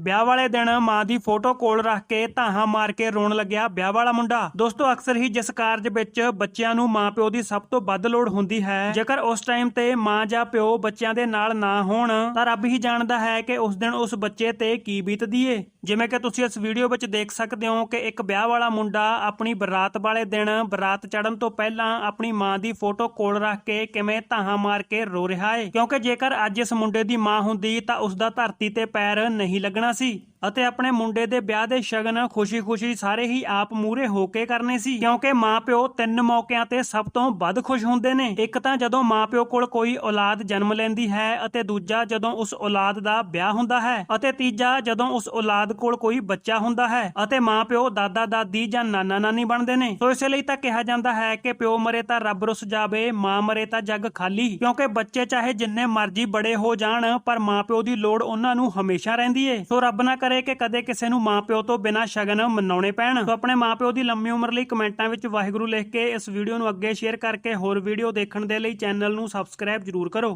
ਵਿਆਹ ਵਾਲੇ ਦਿਨ ਮਾਂ ਦੀ ਫੋਟੋ ਕੋਲ ਰੱਖ ਕੇ ਧਾਹਾਂ ਮਾਰ ਕੇ ਰੋਣ ਲੱਗਿਆ ਵਿਆਹ ਵਾਲਾ ਮੁੰਡਾ। ਦੋਸਤੋ, ਅਕਸਰ ਹੀ ਜਿਸ ਕਾਰਜ ਵਿੱਚ ਬੱਚਿਆਂ ਨੂੰ ਮਾਪਿਓ ਦੀ ਸਭ ਤੋਂ ਵੱਧ ਲੋੜ ਹੁੰਦੀ ਹੈ, ਜੇਕਰ ਉਸ ਟਾਈਮ ਤੇ ਮਾਂ ਜਾਂ ਪਿਓ ਬੱਚਿਆਂ ਦੇ ਨਾਲ ਨਾ ਹੋਣ, ਤਾਂ ਰੱਬ ਹੀ ਜਾਣਦਾ ਹੈ ਕਿ ਉਸ ਦਿਨ ਉਸ ਬੱਚੇ ਤੇ ਕੀ ਬੀਤਦੀ ਏ। ਜਿਵੇਂ ਕਿ ਤੁਸੀਂ ਇਸ ਵੀਡੀਓ ਵਿੱਚ ਦੇਖ ਸਕਦੇ ਹੋ ਕਿ ਇੱਕ ਵਿਆਹ ਵਾਲਾ ਮੁੰਡਾ ਆਪਣੀ ਬਰਾਤ ਵਾਲੇ ਦਿਨ ਬਰਾਤ ਚੜਨ ਤੋਂ ਪਹਿਲਾਂ ਆਪਣੀ ਮਾਂ ਦੀ ਫੋਟੋ ਕੋਲ ਰੱਖ ਕੇ ਕਿਵੇਂ ਧਾਹਾਂ ਮਾਰ ਕੇ ਰੋ ਰਿਹਾ ਏ। ਕਿਉਂਕਿ ਜੇਕਰ ਅੱਜ ਇਸ ਮੁੰਡੇ ਦੀ ਮਾਂ ਹੁੰਦੀ ਤਾਂ ਉਸ ਦਾ ਧਰਤੀ ਤੇ ਪੈਰ ਨਹੀਂ ਲੱਗਣਾ। ਸੀ। ਅਤੇ ਆਪਣੇ ਮੁੰਡੇ ਦੇ ਵਿਆਹ ਦੇ ਸ਼ਗਨ ਖੁਸ਼ੀ-ਖੁਸ਼ੀ ਸਾਰੇ ਹੀ ਆਪ ਮੂਰੇ ਹੋ ਕੇ ਕਰਨੇ ਸੀ, ਕਿਉਂਕਿ ਮਾਪਿਓ ਤਿੰਨ ਮੌਕਿਆਂ ਤੇ ਸਭ ਤੋਂ ਵੱਧ ਖੁਸ਼ ਹੁੰਦੇ ਨੇ। ਇੱਕ ਤਾਂ ਜਦੋਂ ਮਾਪਿਓ ਕੋਲ ਕੋਈ ਔਲਾਦ ਜਨਮ ਲੈਂਦੀ ਹੈ ਅਤੇ ਦੂਜਾ ਜਦੋਂ ਉਸ ਔਲਾਦ ਦਾ ਵਿਆਹ ਹੁੰਦਾ ਹੈ ਅਤੇ ਤੀਜਾ ਜਦੋਂ ਉਸ ਔਲਾਦ ਕੋਲ ਕੋਈ ਬੱਚਾ ਹੁੰਦਾ ਹੈ ਅਤੇ ਮਾਪਿਓ ਦਾਦਾ, ਦਾਦੀ ਜਾਂ ਨਾਨਾ ਨਾਨੀ ਬਣਦੇ ਨੇ। ਸੋ ਇਸੇ ਲਈ ਤਾਂ ਕਿਹਾ ਜਾਂਦਾ ਹੈ ਕਿ ਪਿਓ ਮਰੇ ਤਾਂ ਰੱਬ ਰੁੱਸ ਜਾਵੇ, ਮਾਂ ਮਰੇ ਤਾਂ ਜੱਗ ਖਾਲੀ, ਕਿਉਂਕਿ ਬੱਚੇ ਚਾਹੇ ਜਿੰਨੇ ਮਰਜ਼ੀ ਬੜੇ ਹੋ ਜਾਣ, ਪਰ ਮਾਪਿਓ ਦੀ ਲੋੜ ਉਹਨਾਂ ਨੂੰ ਹਮੇਸ਼ਾ ਰਹਿੰਦੀ ਏ। ਸੋ ਰੱਬ ਨਾ ਕਰੇ ਕਿ ਕਦੇ ਕਿਸੇ ਨੂੰ ਮਾਪਿਓ ਤੋਂ ਬਿਨਾਂ ਸ਼ਗਨ ਮਨਾਉਣੇ ਪੈਣ? ਸੋ ਆਪਣੇ ਮਾਪਿਓ ਦੀ ਲੰਮੀ ਉਮਰ ਲਈ ਕਮੈਂਟਾਂ ਵਿੱਚ ਵਾਹਿਗੁਰੂ ਲਿਖ ਕੇ ਇਸ ਵੀਡੀਓ ਨੂੰ ਅੱਗੇ ਸ਼ੇਅਰ ਕਰਕੇ ਹੋਰ ਵੀਡੀਓ ਦੇਖਣ ਦੇ ਲਈ ਚੈਨਲ ਨੂੰ ਸਬਸਕ੍ਰਾਈਬ ਜ਼ਰੂਰ ਕਰੋ।